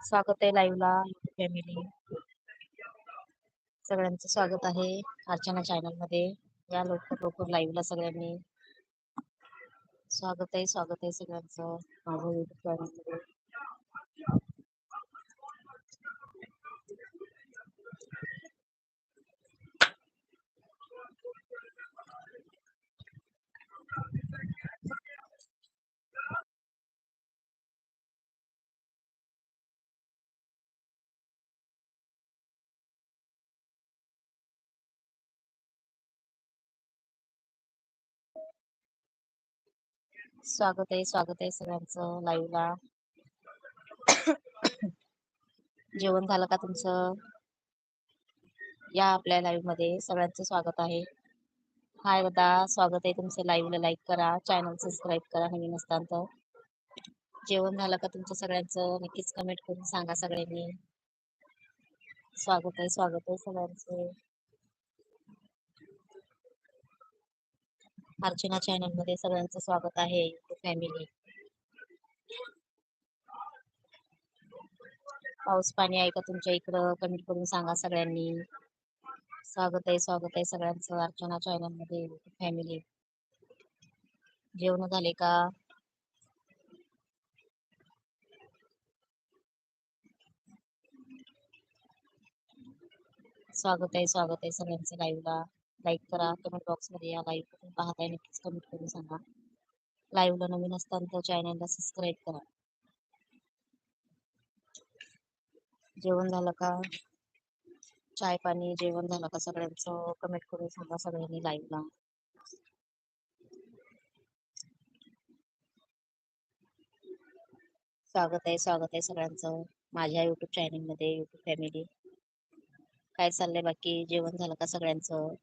स्वागत आहे लाईव्हला फॅमिली सगळ्यांचं स्वागत आहे अर्चना चॅनलमध्ये. या लवकर लवकर लाईव्हला सगळ्यांनी. स्वागत आहे स्वागत आहे सगळ्यांचं. माझ्या युट्यूब चॅनलमध्ये. स्वागत आहे स्वागत आहे सगळ्यांचं लाईव्हला. जेवण झालं का तुमचं? या आपल्या लाईव्हमध्ये सगळ्यांचं स्वागत आहे. हाय दादा स्वागत आहे तुमचं लाईव्हला. लाईक करा चॅनल सबस्क्राईब करा नवीन असताना तर जेवण झालं का तुमचं सगळ्यांचं? नक्कीच कमेंट करून सांगा सगळ्यांनी. स्वागत आहे स्वागत आहे सगळ्यांचं. अर्चना चॅनलमध्ये सगळ्यांचं स्वागत आहे फॅमिली पाऊस पाणी आहे का तुमच्या इकडं? कमेंट करून सांगा सगळ्यांनी. स्वागत आहे स्वागत आहे सगळ्यांचं अर्चना चॅनलमध्ये फॅमिली जेवण झाले का? स्वागत आहे स्वागत आहे सगळ्यांचं लाईव्हला लाईक करा कमेंट बॉक्समध्ये या लाईव्ह कुठून पाहताय नक्कीच कमेंट करून सांगा. लाईव्हला नवीन असताना तर चॅनलला सबस्क्राईब करा. जेवण झालं का? चाय पाणी जेवण झालं का सगळ्यांचं? कमेंट करून सांगा सगळ्यांनी लाईव्हला. स्वागत आहे स्वागत आहे सगळ्यांचं माझ्या युट्यूब चॅनलमध्ये युट्यूब फॅमिली काय चाललंय बाकी? जेवण झालं का सगळ्यांचं?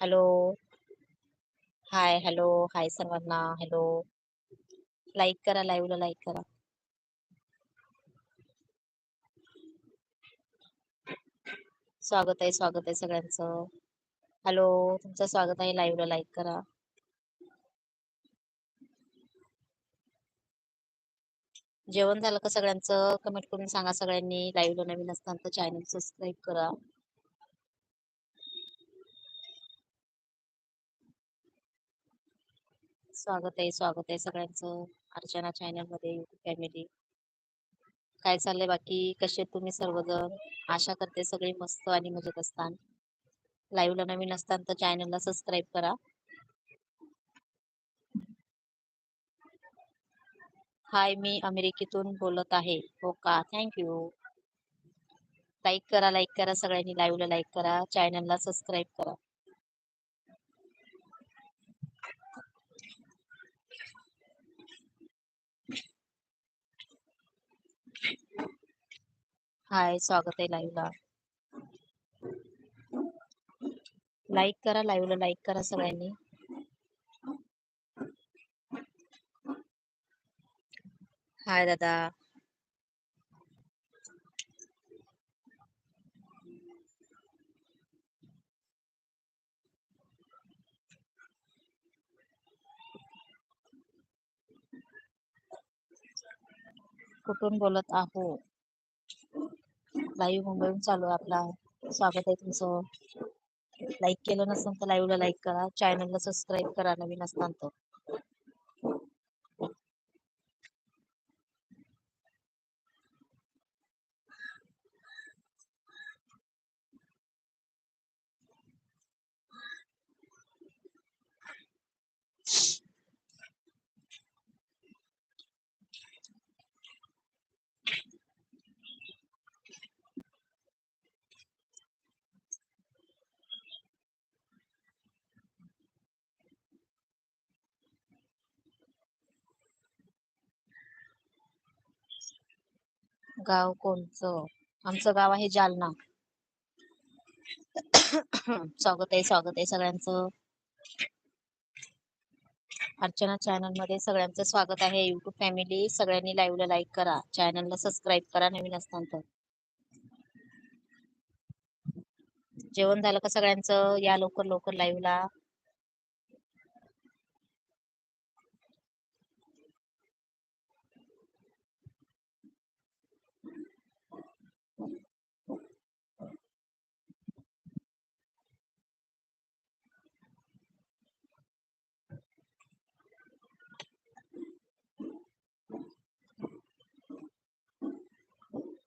हॅलो. Hi hello. हाय सर्वांना. हॅलो. लाईक करा लाईव्हला लाईक करा. स्वागत आहे स्वागत आहे सगळ्यांचं. हॅलो. तुमचं स्वागत आहे लाईव्हला लाईक करा. जेवण झालं का सगळ्यांचं? कमेंट करून सांगा सगळ्यांनी. लाईव्हला नवीन असताना तर चॅनल सबस्क्राईब करा. स्वागत आहे स्वागत आहे सगळ्यांचं. अर्चना चॅनलमध्ये युट्यूब फॅमिली काय चाललंय बाकी? कसे तुम्ही सर्वजण? आशा करते सगळे मस्त आणि मजेत असतान. लाईव्हला नवीन असतान तर चॅनलला सबस्क्राईब करा. हाय मी अमेरिकेतून बोलत आहे. हो का? थँक्यू लाईक करा लाईक करा सगळ्यांनी. लाईव्हला लाईक करा. चॅनलला सबस्क्राईब करा. हाय स्वागत आहे लाईव्हला लाईक करा लाईव्हला लाईक करा सगळ्यांनी. हाय दादा. कुठून बोलत आहो? लाईव्ह मुंबईहून चालू आहे आपला. स्वागत आहे तुमचं. लाईक केलं नसेल तर लाईव्हला लाईक करा. चॅनलला सबस्क्राईब करा. नवीन असताना तर. गाव कोणचं? आमचं गाव आहे जालना. स्वागत आहे स्वागत आहे सगळ्यांचं. अर्चना चॅनलमध्ये सगळ्यांचं स्वागत आहे. युट्यूब फॅमिली सगळ्यांनी लाईव्हला लाईक करा. चॅनलला सबस्क्राईब करा नवीन असताना. जेवण झालं का सगळ्यांचं? या लवकर लवकर लाईव्हला